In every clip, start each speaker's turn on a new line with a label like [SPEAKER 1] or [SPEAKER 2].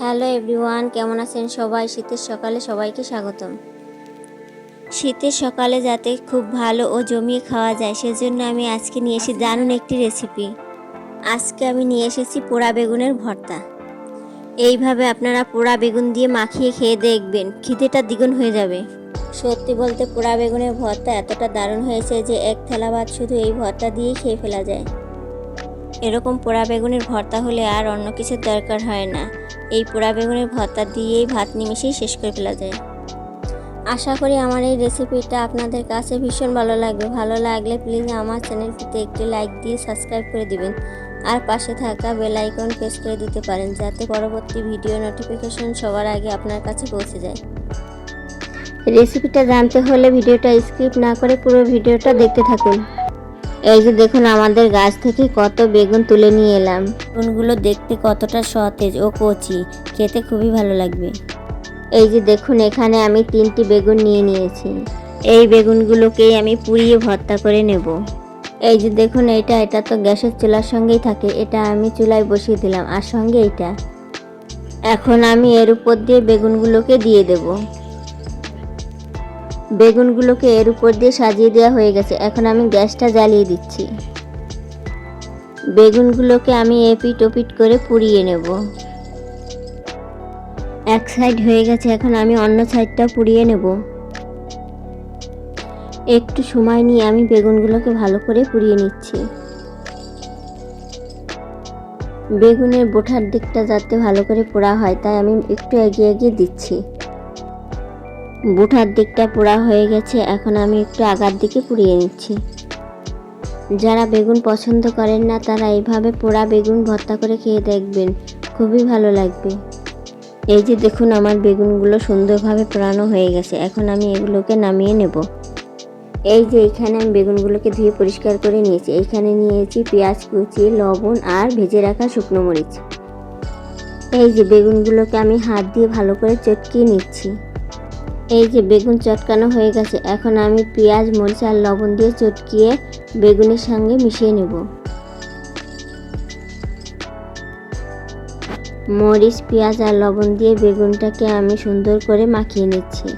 [SPEAKER 1] Hello everyone, কেমন আছেন সবাই? শীতের সকালে সবাইকে স্বাগতম। শীতের সকালে যাতে খুব ভালো ও জমিয়ে খাওয়া যায়, সেজন্য আমি আজকে নিয়ে এসেছি দারুণ একটি রেসিপি। আজকে আমি নিয়ে এসেছি পোড়া বেগুনের ভর্তা। এইভাবে আপনারা পোড়া বেগুন দিয়ে মাখিয়ে খেয়ে দেখবেন, খিদেটা দ্বিগুণ হয়ে যাবে। সত্যি বলতে পোড়া বেগুনের ভর্তা এতটা দারুণ হয়েছে যে এক থালা ভাত শুধু এই ভর্তা দিয়েই খেয়ে ফেলা যায়। এরকম পোড়া বেগুনের ভর্তা হলে আর অন্য কিছুর দরকার হয় না। এই পোড়া বেগুনের ভর্তা দিয়েই ভাত নিমেষেই শেষ করে ফেলা যায়। আশা করি আমার এই রেসিপিটা আপনাদের কাছে ভীষণ ভালো লাগবে। ভালো লাগলে প্লিজ আমার চ্যানেলটিতে একটি লাইক দিয়ে সাবস্ক্রাইব করে দিবেন। আর পাশে থাকা বেল আইকন প্রেস করে দিতে পারেন যাতে পরবর্তী ভিডিও নোটিফিকেশন সবার আগে আপনার কাছে পৌঁছে যায়। রেসিপিটা জানতে হলে ভিডিওটা স্কিপ না করে পুরো ভিডিওটা দেখতে থাকুন। এই যে দেখুন আমাদের গাছ থেকে কত বেগুন তুলে নিয়ে এলাম। বেগুনগুলো দেখতে কতটা সতেজ ও কচি খেতে খুবই ভালো লাগবে। এই যে দেখুন এখানে আমি তিনটি বেগুন নিয়ে নিয়েছি। এই বেগুনগুলোকেই আমি পুড়িয়ে ভর্তা করে নেব। এই যে দেখুন এটা এটা তো গ্যাসের চুলার সঙ্গেই থাকে। এটা আমি চুলায় বসিয়ে দিলাম। আর সঙ্গে এটা। এখন আমি এর উপর দিয়ে বেগুনগুলোকে দিয়ে দেবো। বেগুনগুলোকে এর উপর দিয়ে সাজিয়ে দেওয়া হয়ে গেছে। এখন আমি গ্যাসটা জ্বালিয়ে দিচ্ছি। বেগুনগুলোকে আমি এপিট ওপিট করে পুড়িয়ে নেব। এক সাইড হয়ে গেছে, এখন আমি অন্য সাইডটা পুড়িয়ে নেব। একটু সময় নিয়ে আমি বেগুনগুলোকে ভালো করে পুড়িয়ে নিচ্ছি। বেগুনের বোঠার দিকটা যাতে ভালো করে পোড়া হয়, তাই আমি একটু এগিয়ে এগিয়ে দিচ্ছি। বুঠার দিকটা পোড়া হয়ে গেছে, এখন আমি একটু আগার দিকে পুড়িয়ে নিচ্ছি। যারা বেগুন পছন্দ করেন না, তারা এইভাবে পোড়া বেগুন ভর্তা করে খেয়ে দেখবেন, খুবই ভালো লাগবে। এই যে দেখুন, আমার বেগুনগুলো সুন্দরভাবে পোড়ানো হয়ে গেছে, এখন আমি এগুলোকে নামিয়ে নেব। এই যে এখানে আমি বেগুনগুলোকে ধুয়ে পরিষ্কার করে নিয়েছি, এইখানে নিয়েছি পেঁয়াজ, কুচি, লবণ আর ভেজে রাখা শুকনো মরিচ। এই যে বেগুনগুলোকে আমি হাত দিয়ে ভালো করে চটকিয়ে নিচ্ছি। এই যে বেগুন চটকানো হয়ে গেছে, এখন আমি পেঁয়াজ, মরিচ আর লবণ দিয়ে চটকিয়ে বেগুনের সঙ্গে মিশিয়ে নেব। মরিচ, পেঁয়াজ আর লবণ দিয়ে বেগুনটাকে আমি সুন্দর করে মাখিয়ে নিচ্ছি।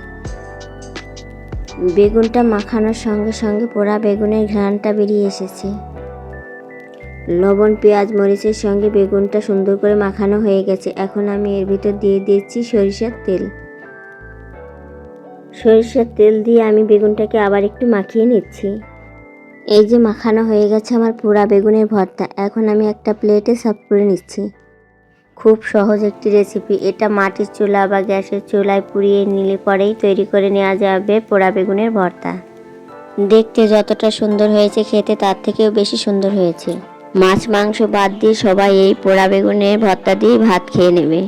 [SPEAKER 1] বেগুনটা মাখানোর সঙ্গে সঙ্গে পোড়া বেগুনের ঘ্রাণটা বেরিয়ে এসেছে। লবণ, পেঁয়াজ, মরিচের সঙ্গে বেগুনটা সুন্দর করে মাখানো হয়ে গেছে। এখন আমি এর ভিতর দিয়ে দিচ্ছি সরিষার তেল। সরিষার তেল দিয়ে আমি বেগুনটাকে আবার একটু মাখিয়ে নিচ্ছি। এই যে মাখানো হয়ে গেছে আমার পোড়া বেগুনের ভর্তা, এখন আমি একটা প্লেটে সার্ভ করে নিচ্ছি। খুব সহজ একটি রেসিপি, এটা মাটির চুলা বা গ্যাসের চুলায় পুড়িয়ে নিলে পরেই তৈরি করে নেওয়া যাবে পোড়া বেগুনের ভর্তা। দেখতে যতটা সুন্দর হয়েছে খেতে, তার থেকেও বেশি সুন্দর হয়েছে। মাছ, মাংস বাদ দিয়ে সবাই এই পোড়া বেগুনের ভর্তা দিয়ে ভাত খেয়ে নেবে।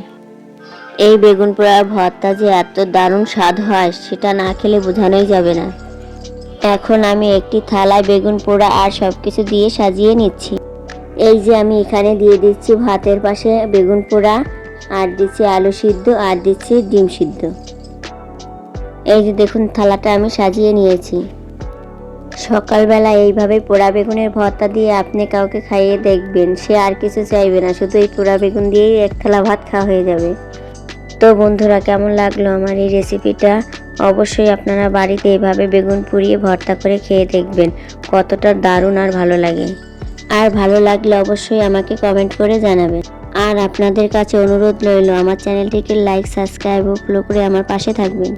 [SPEAKER 1] এই বেগুন পোড়ার ভর্তা যে এত দারুণ স্বাদ হয়, সেটা না খেলে বোঝানোই যাবে না। এখন আমি একটি থালায় বেগুন পোড়া আর সব কিছু দিয়ে সাজিয়ে নিচ্ছি। এই যে আমি এখানে দিয়ে দিচ্ছি ভাতের পাশে বেগুন পোড়া আর দিচ্ছি আলু সিদ্ধ, আর দিচ্ছি ডিম সিদ্ধ। এই যে দেখুন, থালাটা আমি সাজিয়ে নিয়েছি। সকালবেলা এইভাবে পোড়া বেগুনের ভর্তা দিয়ে আপনি কাউকে খাইয়ে দেখবেন, সে আর কিছু চাইবে না, শুধু এই পোড়া বেগুন দিয়েই এক থালা ভাত খাওয়া হয়ে যাবে। তো বন্ধুরা, কেমন লাগল আমার এই রেসিপিটা অবশ্যই আপনারা বাড়িতে এভাবে বেগুন পুড়িয়ে ভর্তা করে খেয়ে দেখবেন, কতটা দারুণ আর ভালো লাগে। আর ভালো লাগলে অবশ্যই আমাকে কমেন্ট করে জানাবেন। আর আপনাদের কাছে অনুরোধ রইল, আমার চ্যানেলটিকে লাইক সাবস্ক্রাইব ও ফলো করে আমার পাশে থাকবেন।